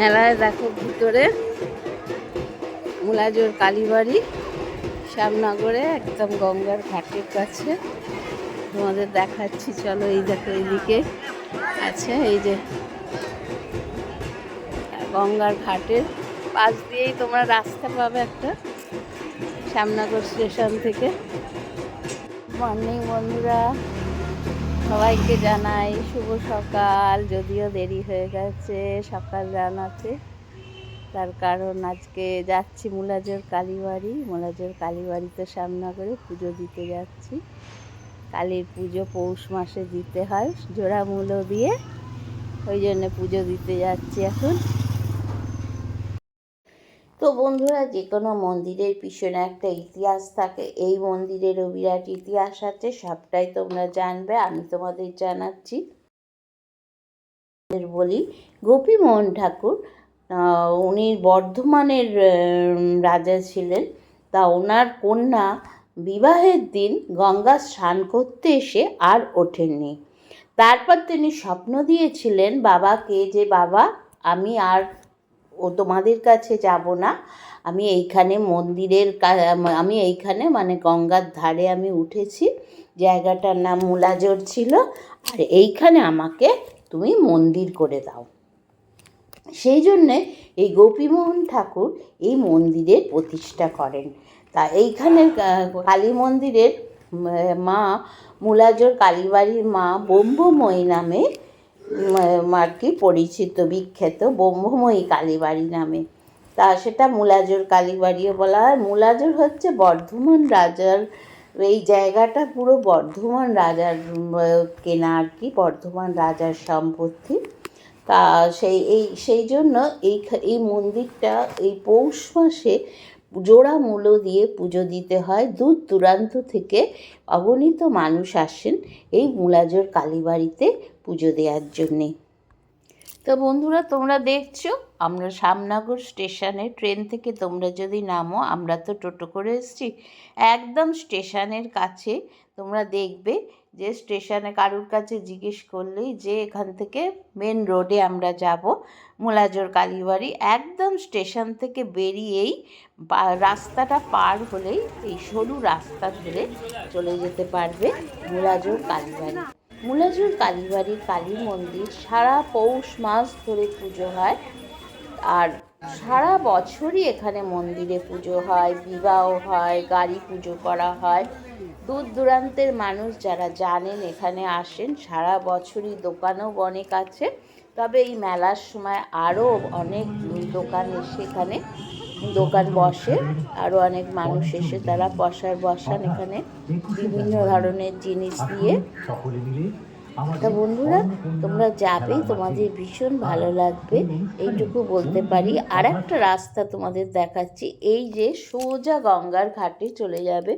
মেলায় দেখো ভিতরে মুলাজোর কালীবাড়ি, শ্যামনগরে একদম গঙ্গার ঘাটের কাছে। তোমাদের দেখাচ্ছি, চলো এই দেখো এইদিকে আছে, এই যে গঙ্গার ঘাটের পাশ দিয়েই তোমরা রাস্তা পাবে একটা শ্যামনগর স্টেশন থেকে। মর্নিং বন্ধুরা। সবাইকে জানাই শুভ সকাল। যদিও দেরি হয়ে গেছে, সকাল জানাতে। তার কারণ আজকে যাচ্ছি মুলাজোর কালীবাড়ি। মুলাজোর কালীবাড়িতে করে পুজো দিতে যাচ্ছি। কালীর পুজো পৌষ মাসে দিতে হয় জোড়া মূলো দিয়ে। ওই জন্য পুজো দিতে যাচ্ছি এখন। বন্ধুরা, যে কোনো মন্দিরের পিছনে একটা ইতিহাস থাকে। এই মন্দিরেরও বিরাট ইতিহাস আছে, সবটাই তোমরা জানবে। আমি তোমাদের জানাচ্ছি। বলি গোপীমোহন ঠাকুর উনি বর্ধমানের রাজা ছিলেন। তা ওনার কন্যা বিবাহের দিন গঙ্গা স্নান করতে এসে আর ওঠেননি। তারপর তিনি স্বপ্ন দিয়েছিলেন, বাবাকে, যে বাবা, আমি আর ও তোমাদের কাছে যাব না। আমি এইখানে মন্দিরের আমি এইখানে মানে গঙ্গার ধারে আমি উঠেছি। জায়গাটার নাম মুলাজোর ছিল। আর এইখানে আমাকে তুমি মন্দির করে দাও। সেই জন্যে এই গোপীমোহন ঠাকুর এই মন্দিরের প্রতিষ্ঠা করেন। তা এইখানে কালী মন্দিরের মা, মুলাজোর কালীবাড়ির মা ব্রহ্মময়ী নামে আর কি পরিচিত, বিখ্যাত ব্রহ্মময়ী কালীবাড়ি নামে। তা সেটা মুলাজোর কালীবাড়িও বলা হয়। মুলাজোর হচ্ছে বর্ধমান রাজার, এই জায়গাটা পুরো বর্ধমান রাজার কেনা আর কি, বর্ধমান রাজার সম্পত্তি। তা সেই, এই, সেই জন্য এই এই মন্দিরটা এই পৌষ মাসে জোড়া মূলো দিয়ে পুজো দিতে হয়। দূর দূরান্ত থেকে অগণিত মানুষ আসেন এই মূলাজোর কালীবাড়িতে পুজো দেওয়ার জন্যে। তো বন্ধুরা, তোমরা দেখছ, আমরা শ্যামনগর স্টেশনে ট্রেন থেকে তোমরা যদি নামো, আমরা তো টোটো করে এসেছি। একদম স্টেশনের কাছে তোমরা দেখবে যে স্টেশনে কারুর কাছে জিজ্ঞেস করলেই যে এখান থেকে মেন রোডে আমরা যাব, মুলাজোর কালীবাড়ি, একদম স্টেশন থেকে বেরিয়েই রাস্তাটা পার হলেই এই সরু রাস্তা ধরে চলে যেতে পারবে মুলাজোর কালীবাড়ি। মুলাজোর কালীবাড়ির কালী মন্দির সারা পৌষ মাস ধরে পুজো হয় আর সারা বছরই এখানে মন্দিরে পুজো হয়, বিবাহ হয়, গাড়ি পুজো করা হয়। দূর দূরান্তের মানুষ যারা জানেন, এখানে আসেন, সারা বছরই দোকানও অনেক আছে তবে এই মেলার সময় আরও অনেক দোকান এসে এখানে দোকান বসে। আরও অনেক মানুষ এসে তারা বসার, বসান এখানে বিভিন্ন ধরনের জিনিস দিয়ে। তা বন্ধুরা, তোমরা যাবে, তোমাদের ভীষণ ভালো লাগবে, এইটুকু বলতে পারি। আর একটা রাস্তা তোমাদের দেখাচ্ছি, এই যে সোজা গঙ্গার ঘাটে চলে যাবে।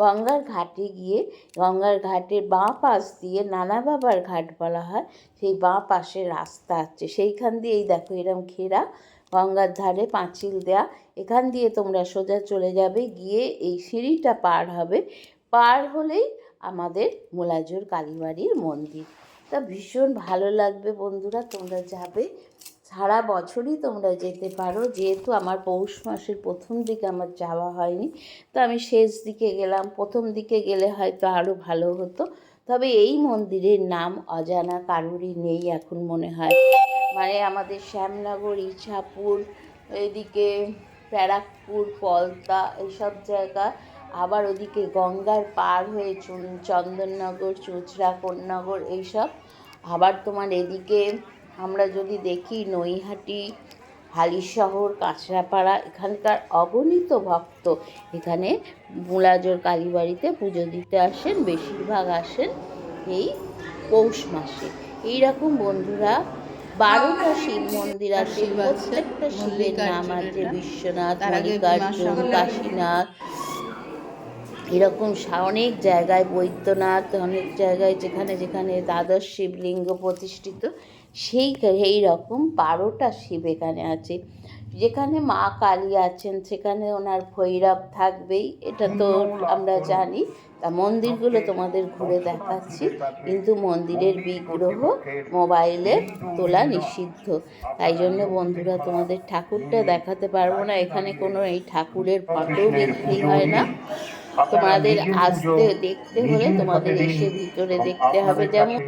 গঙ্গার ঘাটে গিয়ে গঙ্গার ঘাটের বাঁ পাশ দিয়ে নানা বাবার ঘাট বলা হয়, সেই বাঁ পাশে রাস্তা আছে। সেইখান দিয়ে এই দেখো এরম ঘেরা, গঙ্গার ধারে পাঁচিল দেয়া। এখান দিয়ে তোমরা সোজা চলে যাবে, গিয়ে এই সিঁড়িটা পার হবে। পার হলেই আমাদের মোলাজোর কালীবাড়ির মন্দির। তা ভীষণ ভালো লাগবে বন্ধুরা, তোমরা যাবে। সারা বছরই তোমরা যেতে পারো। যেহেতু আমার পৌষ মাসের প্রথম দিকে আমার যাওয়া হয়নি, তো আমি শেষ দিকে গেলাম। প্রথম দিকে গেলে হয়তো আরও ভালো হতো। তবে এই মন্দিরের নাম অজানা, কারোরই নেই এখন মনে হয়। মানে আমাদের শ্যামনগর, ইছাপুর, এদিকে প্যারাকপুর পলতা এইসব জায়গা। আবার ওদিকে গঙ্গার পার হয়ে চুন- চন্দননগর চুঁচড়া কোন্নগর এইসব। আবার তোমার এদিকে আমরা যদি দেখি নৈহাটি হালিশহর কাঁচরাপাড়া এখানকার অগণিত ভক্ত এখানে মুলাজোর কালীবাড়িতে পুজো দিতে আসেন বেশিরভাগ আসেন এই পৌষ মাসে। এইরকম বন্ধুরা বারোটা শিব মন্দির আছে প্রত্যেকটা শিবের নাম আছে বিশ্বনাথ মল্লিকার্জুন কাশীনাথ। এরকম অনেক জায়গায় বৈদ্যনাথ অনেক জায়গায় যেখানে যেখানে দ্বাদশ শিবলিঙ্গ প্রতিষ্ঠিত। সেই এই রকম বারোটা শিব এখানে আছে। যেখানে মা কালী আছেন, সেখানে ওনার ভৈরব থাকবেই, এটা তো আমরা জানি। তা মন্দিরগুলো তোমাদের ঘুরে দেখাচ্ছি, কিন্তু মন্দিরের বিগ্রহ মোবাইলে তোলা নিষিদ্ধ। তাই জন্য বন্ধুরা, তোমাদের ঠাকুরটা দেখাতে পারব না। এখানে কোনো এই ঠাকুরের ফটো বিক্রি হয় না। তোমাদের আসতে দেখতে হলে তোমাদের এসে ভিতরে দেখতে হবে। যেমন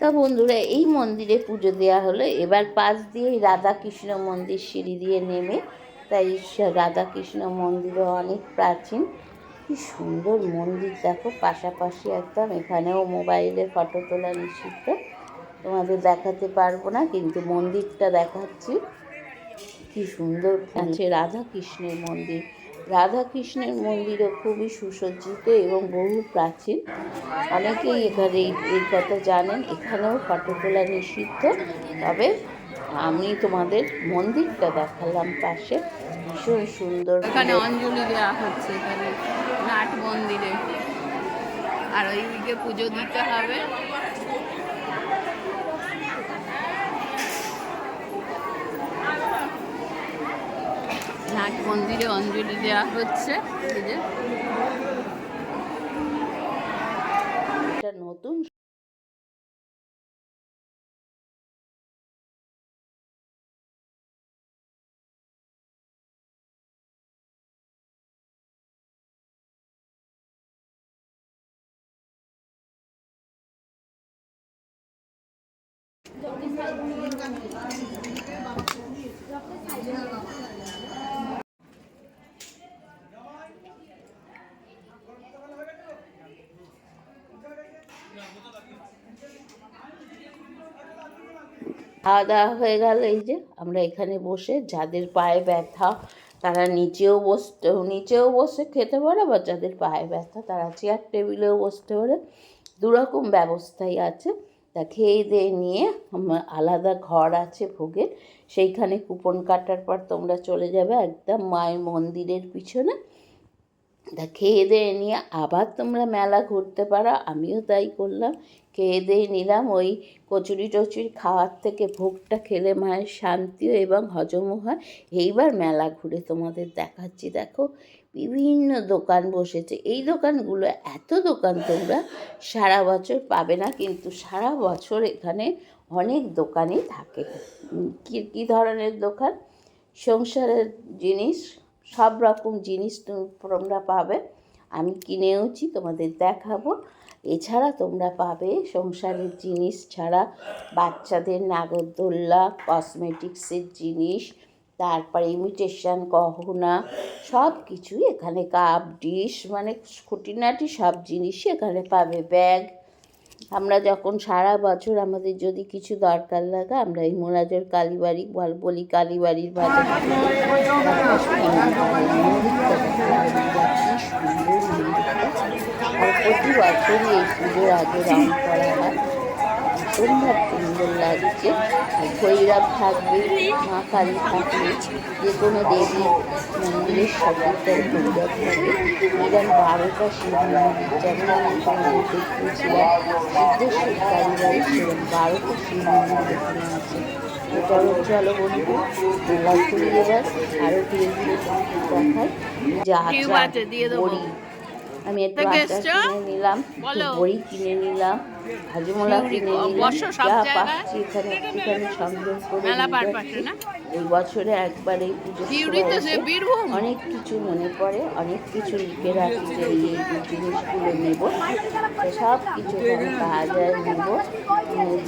তা বন্ধুরা এই মন্দিরে পুজো দেওয়া হলো। এবার পাশ দিয়ে রাধাকৃষ্ণ মন্দির সিঁড়ি দিয়ে নেমে তাই রাধাকৃষ্ণ মন্দিরও অনেক প্রাচীন। কি সুন্দর মন্দির দেখো পাশাপাশি একদম এখানেও মোবাইলে ফটো তোলা নিষিদ্ধ। তোমাদের দেখাতে পারব না কিন্তু মন্দিরটা দেখাচ্ছি। কি সুন্দর আছে রাধা কৃষ্ণের মন্দির। রাধাকৃষ্ণের মন্দিরও খুবই সুসজ্জিত এবং বহু প্রাচীন। অনেকেই এখানে এই- কথা জানেন এখানেও ফটো তোলা নিষিদ্ধ। তবে আমি তোমাদের মন্দিরটা দেখালাম পাশে। ভীষণ সুন্দর এখানে অঞ্জলি দেওয়া হচ্ছে এখানে নাট মন্দিরে। আর ওইদিকে পুজো দিতে হবে। নাট মন্দিরে অঞ্জলি দেওয়া হচ্ছে। এই যে। একটা নতুন খাওয়া দাওয়া হয়ে গেল, এই যে আমরা এখানে বসে যাদের পায়ে ব্যথা তারা নিচেও বসতে, নিচেও বসে খেতে পারে বা যাদের পায়ে ব্যথা তারা চেয়ার টেবিলেও বসতে পারে। দুরকম ব্যবস্থাই আছে। তা খেয়ে দিয়ে নিয়ে আলাদা ঘর আছে ভোগের, সেইখানে কুপন কাটার পর তোমরা চলে যাবে একদম মায়ের মন্দিরের পিছনে। তা খেয়ে দিয়ে নিয়ে আবার তোমরা মেলা ঘুরতে পারো, আমিও তাই করলাম। খেয়ে দিয়ে নিলাম। ওই কচুরি টচুরি খাওয়ার থেকে ভোগটা খেলে মায়ের শান্তিও এবং হজমও হয়। এইবার মেলা ঘুরে তোমাদের দেখাচ্ছি। দেখো, বিভিন্ন দোকান বসেছে। এই দোকানগুলো, এত দোকান তোমরা সারা বছর পাবে না, কিন্তু সারা বছর এখানে অনেক দোকানই থাকে। কী কী ধরনের দোকান? সংসারের জিনিস, সব রকম জিনিস তোমরা পাবে। আমি কিনেওছি, তোমাদের দেখাবো। এছাড়া তোমরা পাবে সংসারের জিনিস ছাড়া, বাচ্চাদের নাগরদোল্লা কসমেটিক্সের জিনিস, তারপরে ইমিটেশন গহনা সব কিছুই এখানে কাপ ডিশ মানে খুঁটিনাটি সব জিনিসই এখানে পাবে ব্যাগ আমরা যখন সারা বছর আমাদের যদি কিছু দরকার লাগে, আমরা এই মোলাজোর কালীবাড়ি বল, বলি কালীবাড়ির বাজার। আর প্রতি বছরই এই পুজোর আগে রং করা হয় ভীষণভাবে সুন্দর লাগছে। ভৈরব থাকবে মা কালী থাকবে যে কোনো দেবী মন্দিরের সতীর্থের ভৈরব থাকে এরকম বারোটা শিব মন্দির যেমন আমি তোমাদের দেখিয়েছিলাম সিদ্ধেশ্বর কালীবাড়ি সেরকম বারোটা শিব মন্দির এখানে আছে। চলো চলো বন্ধু মেলা ঘুরে এবার আরও ধীরে ধীরে দেখায় যে দিয়ে। বড়ি আমি একটু থেকে? কিনে নিলাম। বড়ি কিনে নিলাম হাজমোলা কিনে নিলাম যা পাচ্ছি এখানে সংগ্রহ করে এই বছরে একবার এই অনেক কিছু মনে পড়ে অনেক কিছু লিখে রাখি যে এই জিনিসগুলো নেব। সব কিছু এখানে পাওয়া যায় নেব।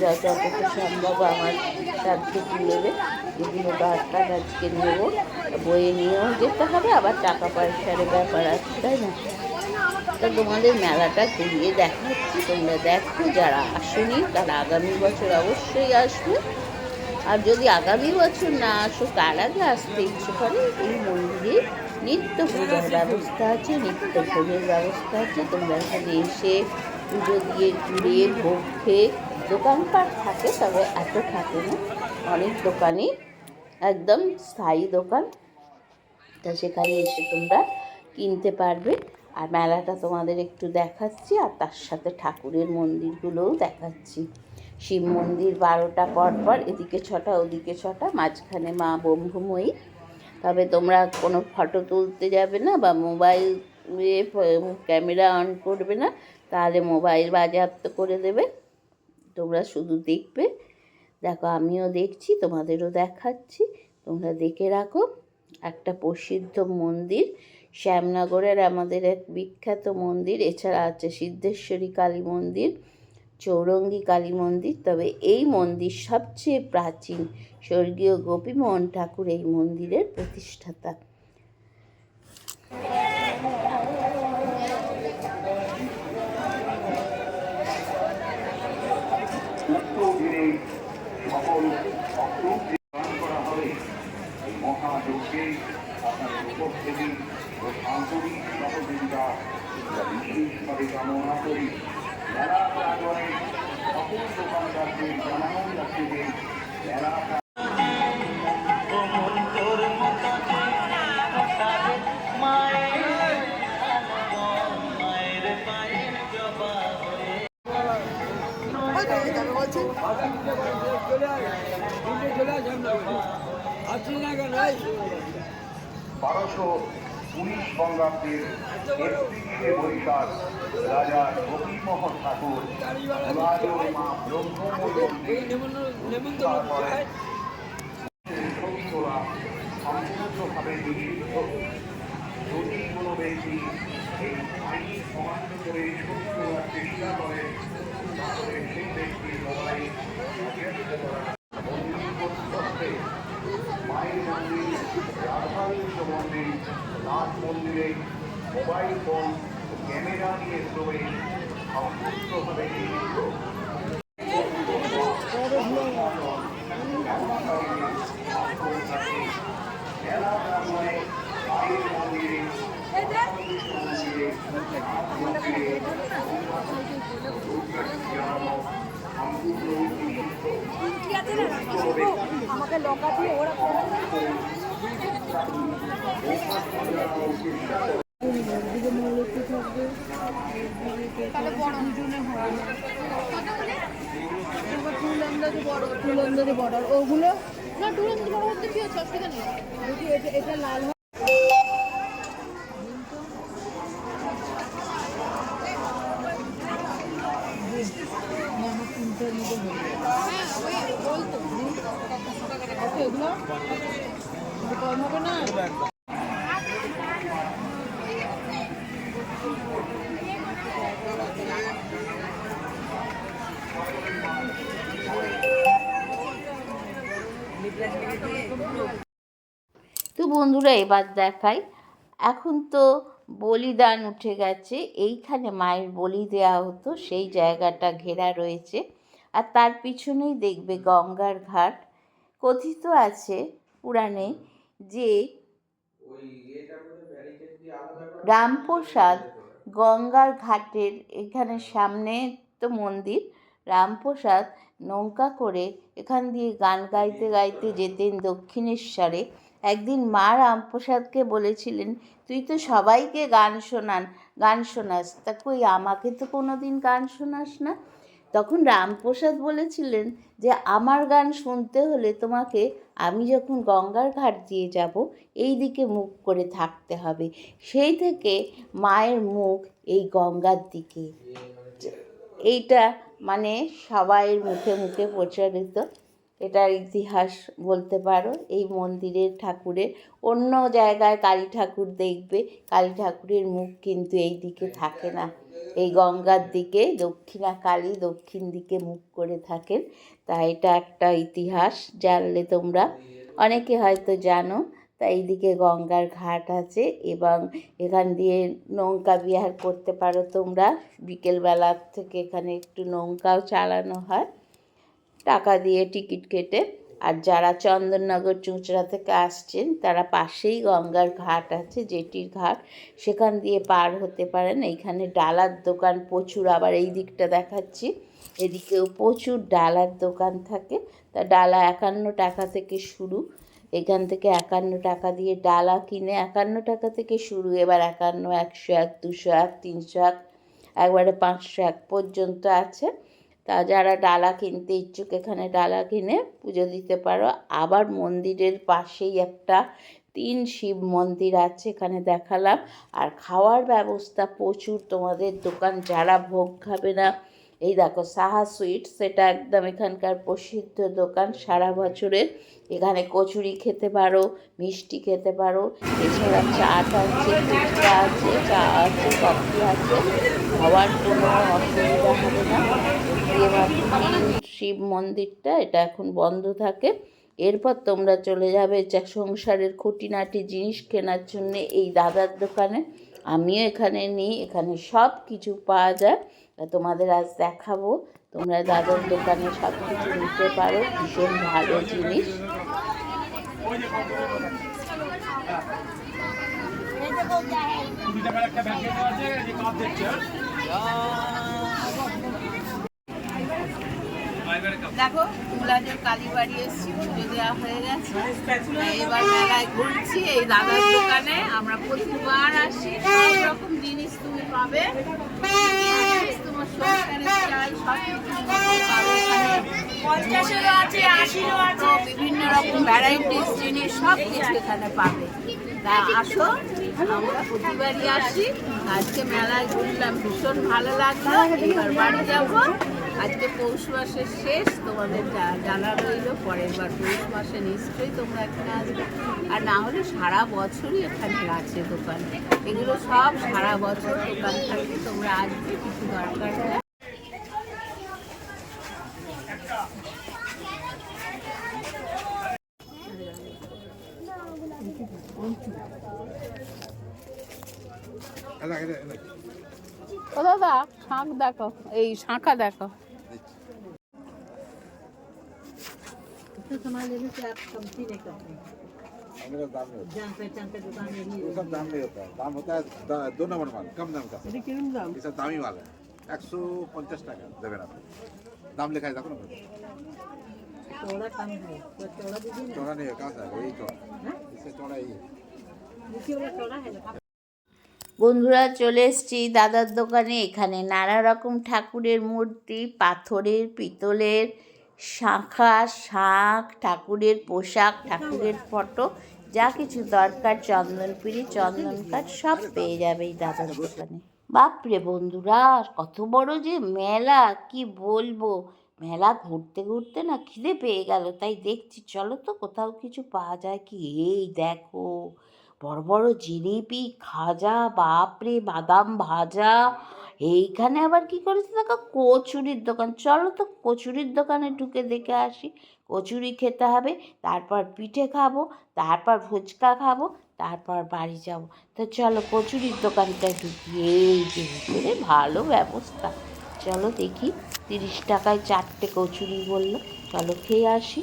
যতটা সম্ভব আমার সাধ্য নেবে যেগুলো দরকার আজকে নেব। বয়ে নিয়েও যেতে হবে আবার টাকা পয়সার ব্যাপার আছে তাই না? তা তোমাদের মেলাটা ঘুরিয়ে দেখাচ্ছি। তোমরা দেখো, যারা আসনি, তারা আগামী বছর অবশ্যই আসবে। আর যদি আগামী বছর না আসো তার আগে আসতে ইচ্ছে করে? এই মন্দিরে নিত্য পূজার ব্যবস্থা আছে, নিত্য ভোগের ব্যবস্থা আছে। তোমরা এখানে এসে পুজো দিয়ে ঘুরে, ভোগ খেয়ে দোকানপাট থাকে, তবে এত থাকে না। অনেক দোকানে একদম স্থায়ী দোকান। তা সেখানে এসে তোমরা কিনতে পারবে। আর মেলাটা তোমাদের একটু দেখাচ্ছি, আর তার সাথে ঠাকুরের মন্দিরগুলোও দেখাচ্ছি। শিব মন্দির বারোটা পর পর এদিকে ছটা, ওদিকে ছটা, মাঝখানে মা ব্রহ্মময়ী। তবে তোমরা কোনো ফটো তুলতে যাবে না বা মোবাইল ক্যামেরা অন করবে না, তাহলে মোবাইল বাজেয়াপ্ত করে দেবে। তোমরা শুধু দেখবে। দেখো, আমিও দেখছি, তোমাদেরও দেখাচ্ছি। তোমরা দেখে রাখো। একটা প্রসিদ্ধ মন্দির। শ্যামনগরের আমাদের এক বিখ্যাত মন্দির, এছাড়া আছে সিদ্ধেশ্বরী কালী মন্দির, চৌরঙ্গী কালী মন্দির। তবে এই মন্দির সবচেয়ে প্রাচীন স্বর্গীয় গোপীমোহন ঠাকুর এই মন্দিরের প্রতিষ্ঠাতা উক্ত দিনে সকল অক্রমকে দান করা হবে এই মহাযজ্ঞে আপনাদের উপস্থিতি ও আন্তরিক সহযোগিতা বিশেষভাবে কামনা করি মেলা প্রাঙ্গণে সকল দোকানদারদের জানানো যাচ্ছে যে মেলা বারোশো উনিশ বঙ্গাব্দের একত্রিশে বৈশাখ রাজা গোপীমোহন ঠাকুর মা সম্পূর্ণভাবে যদি কোনো ব্যক্তি এই করে চেষ্টা করে তাহলে সেই ব্যক্তির মোবাইল বাজেয়াপ্ত করা মন্দির কর্তৃপক্ষে মায়ের মন্দির রাধাকৃষ্ণ মন্দির নাথ মন্দিরে মোবাইল ফোন ক্যামেরা নিয়ে প্রবেশ সম্পূর্ণভাবে নিষিদ্ধ মেলা প্রাঙ্গণে মায়ের মন্দিরে আমাকে লকা দিয়ে ওরা ওগুলো না টুরেন্ট বড় হচ্ছে কি হচ্ছে? অসুবিধা নেই। এটা লাল হয় আমার তিনটের মতো হয়ে যাবে হ্যাঁ ওই বলতো আচ্ছা এগুলো এটা কম হবে না তো বন্ধুরা, এবার দেখাই। এখন তো বলিদান উঠে গেছে। এইখানে মায়ের বলি দেওয়া হতো, সেই জায়গাটা ঘেরা রয়েছে। আর তার পিছনেই দেখবে গঙ্গার ঘাট। কথিত আছে পুরাণে যে রামপ্রসাদ গঙ্গার ঘাটের এখানে সামনে তো মন্দির। রামপ্রসাদ নৌকা করে এখান দিয়ে গান গাইতে গাইতে যেতেন দক্ষিণেশ্বরে। একদিন মা রামপ্রসাদকে বলেছিলেন, তুই তো সবাইকে গান শোনান, গান শোনাস। তা কই, আমাকে তো কোনো দিন গান শোনাস না? তখন রামপ্রসাদ বলেছিলেন যে, আমার গান শুনতে হলে তোমাকে আমি যখন গঙ্গার ঘাট দিয়ে যাব, এই দিকে মুখ করে থাকতে হবে। সেই থেকে মায়ের মুখ এই গঙ্গার দিকে। এইটা মানে সবাইয়ের মুখে মুখে প্রচারিত এটার ইতিহাস বলতে পারো। এই মন্দিরের ঠাকুরের অন্য জায়গায় কালী ঠাকুর দেখবে। কালী ঠাকুরের মুখ কিন্তু এই দিকে থাকে না। এই গঙ্গার দিকে দক্ষিণা কালী দক্ষিণ দিকে মুখ করে থাকেন। তা এটা একটা ইতিহাস জানলে তোমরা অনেকে হয়তো জানো। তা এইদিকে গঙ্গার ঘাট আছে এবং এখান দিয়ে নৌকা বিহার করতে পারো তোমরা। বিকেলবেলার থেকে এখানে একটু নৌকাও চালানো হয়। টাকা দিয়ে টিকিট কেটে, আর যারা চন্দননগর চুঁচড়া থেকে আসছেন, তারা পাশেই গঙ্গার ঘাট আছে, জেটির ঘাট। সেখান দিয়ে পার হতে পারেন। এইখানে ডালার দোকান প্রচুর, আবার এই দিকটা দেখাচ্ছি। এদিকেও প্রচুর ডালার দোকান থাকে। তা ডালা একান্ন টাকা থেকে শুরু। এখান থেকে একান্ন টাকা দিয়ে ডালা কিনে একান্ন টাকা থেকে শুরু। এবার একান্ন, একশো এক, দুশো এক, তিনশো এক, একবারে পাঁচশো এক পর্যন্ত আছে। তা যারা ডালা কিনতে ইচ্ছুক, এখানে ডালা কিনে পুজো দিতে পারো। আবার মন্দিরের পাশেই একটা তিন শিব মন্দির আছে, এখানে দেখালাম। আর খাওয়ার ব্যবস্থা প্রচুর তোমাদের দোকান, যারা ভোগ খাবে না। এই দেখো, সাহা সুইট, সেটা একদম এখানকার প্রসিদ্ধ দোকান সারা বছরের। এখানে কচুরি খেতে পারো, মিষ্টি খেতে পারো। এছাড়া চাট আছে ফুচকা আছে, চা আছে, কফি আছে। খাওয়ার কোনো অসুবিধা হবে না। দিয়ে শিব মন্দিরটা এটা এখন বন্ধ থাকে। এরপর তোমরা চলে যাবে যা সংসারের খুঁটিনাটি জিনিস কেনার জন্য এই দাদার দোকানে। আমিও এখানে নিই এখানে সব কিছু পাওয়া যায়। তোমাদের আজ দেখাবো। তোমরা দাদার দোকানে সব কিছু নিতে পারো ভীষণ ভালো জিনিস। দেখো কুমলাজের কালীবাড়ি এসেছি পুজো দেওয়া হয়ে গেছে। এবার মেলায় ঘুরছি এই দাদার দোকানে আমরা প্রতিবার আসি সব রকম জিনিস তুমি পাবে। তোমার সংসারের চাই সব কিছু পাবে। এখানে পঞ্চাশেরও আছে আশিরও আছে। বিভিন্ন রকম ভ্যারাইটিস জিনিস সব কিছু এখানে পাবে। তা আসো আমরা প্রতিবারই আসি। আজকে মেলায় ঘুরলাম ভীষণ ভালো লাগল। এবার বাড়ি যাব। আজকে পৌষ মাসের শেষ, তোমাদের জানা রইল, পরের বার পৌষ মাসে নিশ্চয়ই তোমরা এখানে আসবে। আর না হলে সারা বছরই এখানে আছে দোকান। এগুলো সব সারা বছর দোকান থাকে, তোমরা আসবে, কিছু দরকার হলে ও দাদা শাঁখ দেখো এই শাঁখা দেখো मेरा दाम नहीं होता वो सब दाम नहीं होता दाम होता है दा- दो नंबर माल कम दाम का ये सब दामी माल है एक सौ पचास টাকা দেবেন আপনি দাম লেখা আছে দেখো না चौड़ा नहीं है कहाँ से आएगा বন্ধুরা চলে এসেছি দাদার দোকানে। এখানে নানা রকম ঠাকুরের মূর্তি, পাথরের, পিতলের শাঁখা, শাঁখ, ঠাকুরের পোশাক, ঠাকুরের ফটো, যা কিছু দরকার, চন্দনপিড়ি চন্দন কাঠ সব পেয়ে যাবে এই দাদার দোকানে। বাপরে বন্ধুরা কত বড় যে মেলা, কি বলব? মেলা ঘুরতে ঘুরতে না খিদে পেয়ে গেল। তাই দেখছি, চলো তো কোথাও কিছু পাওয়া যায় কি? এই দেখো বড় বড় জিলিপি, খাজা, বাপরে, বাদাম ভাজা। এইখানে আবার কি করেছে দেখো? কচুরির দোকান। চলো তো কচুরির দোকানে ঢুকে দেখে আসি। কচুরি খেতে হবে, তারপর পিঠে খাব, তারপর ফুচকা খাব, তারপর বাড়ি যাব। তো চলো কচুরির দোকানটা ঢুকি। এই যে ভিতরে ভালো ব্যবস্থা। চলো দেখি, তিরিশ টাকায় চারটে কচুরি বলল। চলো খেয়ে আসি।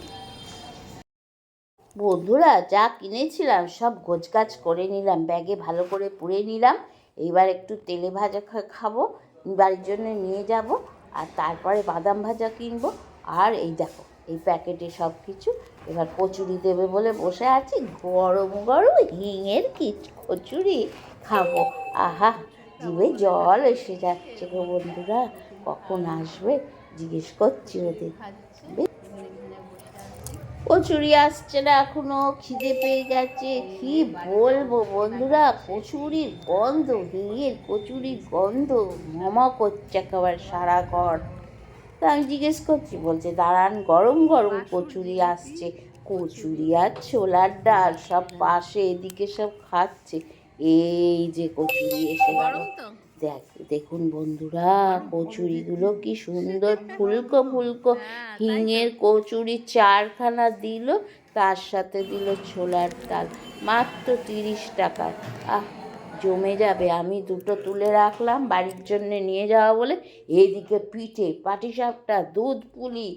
বন্ধুরা, যা কিনেছিলাম সব গোছগাছ করে নিলাম, ব্যাগে ভালো করে পুড়ে নিলাম। এইবার একটু তেলে ভাজা খাব, বাড়ির জন্য নিয়ে যাব, আর তারপরে বাদাম ভাজা কিনবো। আর এই দেখো, এই প্যাকেটে সব কিছু। এবার কচুরি দেবে বলে বসে আছি, গরম গরম হিঙের কি কচুরি খাব। আহা, জিভে জল এসে যাচ্ছে গো বন্ধুরা, কখন আসবে? জিজ্ঞেস করছি ওদের। কচুরি আসছে না, এখনও খিদে পেয়ে গেছে কি বলব বন্ধুরা, কচুরির গন্ধ হিঙের কচুরির গন্ধ মমা করছে একেবারে সারা ঘর। তা আমি জিজ্ঞেস করছি, বলছে, দাঁড়ান, গরম গরম কচুরি আসছে। কচুরি আর ছোলার ডাল সব পাশে, এদিকে সব খাচ্ছে। এই যে কচুরি এসে গেল। দেখ দেখুন বন্ধুরা কচুরিগুলো কি সুন্দর ফুলকো ফুলকো। হ্যাঁ। হিঙের কচুরি চারখানা দিল তার সাথে দিল ছোলার ডাল মাত্র তিরিশ টাকা। আহ জমে যাবে। আমি দুটো তুলে রাখলাম বাড়ির জন্য নিয়ে যাওয়া বলে। এদিকে পিঠে পাটিসাপটা দুধ পুলি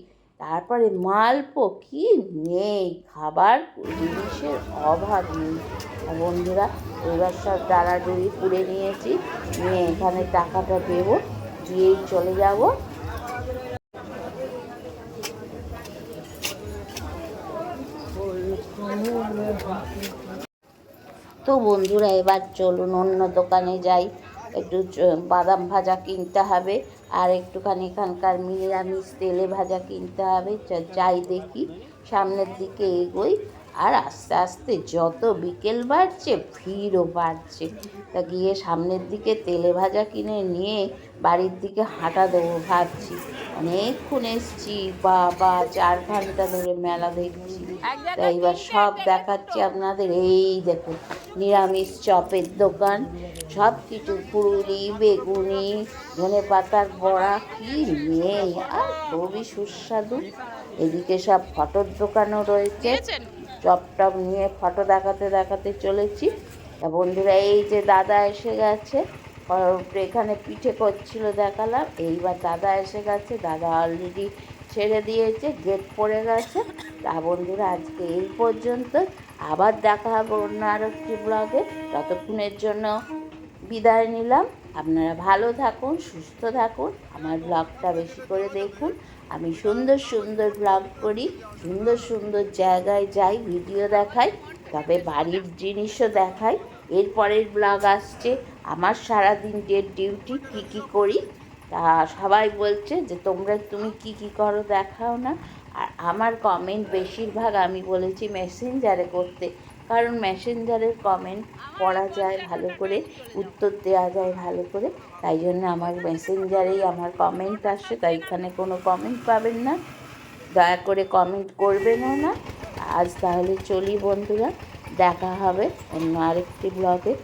তারপরে মালপো, কি নেই? খাবার জিনিসের অভাব নেই। বন্ধুরা, এবার সব ডালাডুলি পুড়ে নিয়েছি। নিয়ে এখানে টাকাটা দেবো, দিয়েই চলে যাব। তো বন্ধুরা, এবার চলুন অন্য দোকানে যাই। একটু বাদাম ভাজা কিনতে হবে আর একটুখানি এখানকার নিরামিষ তেলে ভাজা কিনতে হবে। যাই দেখি, সামনের দিকে এগোই আর আস্তে আস্তে যত বিকেল বাড়ছে, ভিড়ও বাড়ছে। তা গিয়ে সামনের দিকে তেলে ভাজা কিনে নিয়ে বাড়ির দিকে হাঁটা দেবো ভাবছি। অনেকক্ষণ এসছি বাবা চার ঘণ্টা ধরে মেলা দেখছি। তা এবার সব দেখাচ্ছি আপনাদের। এই দেখুন নিরামিষ চপের দোকান। সব কিছু পুরুলি বেগুনি ধনে পাতার বড়া কি নেই আর খুবই সুস্বাদু। এদিকে সব ফটোর দোকানও রয়েছে। চপ টপ নিয়ে ফটো দেখাতে দেখাতে চলেছি। তা বন্ধুরা এই যে দাদা এসে গেছে। এখানে পিঠে করছিল দেখালাম। এইবার দাদা এসে গেছে। দাদা অলরেডি ছেড়ে দিয়েছে গেট পড়ে গেছে। তা বন্ধুরা, আজকে এই পর্যন্ত। আবার দেখা হবে অন্য আরও একটি ব্লগে ততক্ষণের জন্য বিদায় নিলাম। আপনারা ভালো থাকুন, সুস্থ থাকুন। আমার ব্লগটা বেশি করে দেখুন। আমি সুন্দর সুন্দর ব্লগ করি, সুন্দর সুন্দর জায়গায় যাই ভিডিও দেখাই, তবে বাড়ির জিনিসও দেখাই। এরপরের ব্লগ আসছে। আমার সারাদিনের ডিউটি কী কী করি, তা সবাই বলছে যে, তোমরা, তুমি কি কি করো দেখাও না। আর আমার কমেন্ট বেশিরভাগ আমি বলেছি মেসেঞ্জারে করতে। কারণ মেসেঞ্জারের কমেন্ট পড়া যায় ভালো করে, উত্তর দেওয়া যায় ভালো করে। তাই জন্য আমার মেসেঞ্জারেই আমার কমেন্ট আসে। তাই এখানে কোনো কমেন্ট পাবেন না। দয়া করে কমেন্ট করবেনও না। আজ তাহলে চলি বন্ধুরা। দেখা হবে অন্য আরেকটি ব্লগে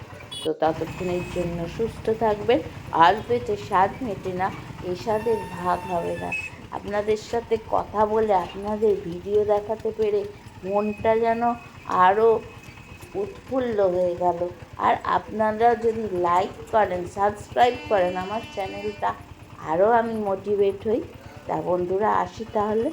তো ততক্ষণের জন্য সুস্থ থাকবেন। অল্পেতে স্বাদ মেটে না এই স্বাদের ভাগ হবে না। আপনাদের সাথে কথা বলে, আপনাদের ভিডিও দেখাতে পেরে মনটা যেন আরও উৎফুল্ল হয়ে গেল। আর আপনারা যদি লাইক করেন সাবস্ক্রাইব করেন আমার চ্যানেলটা আরও আমি মোটিভেট হই। তা বন্ধুরা, আসি তাহলে।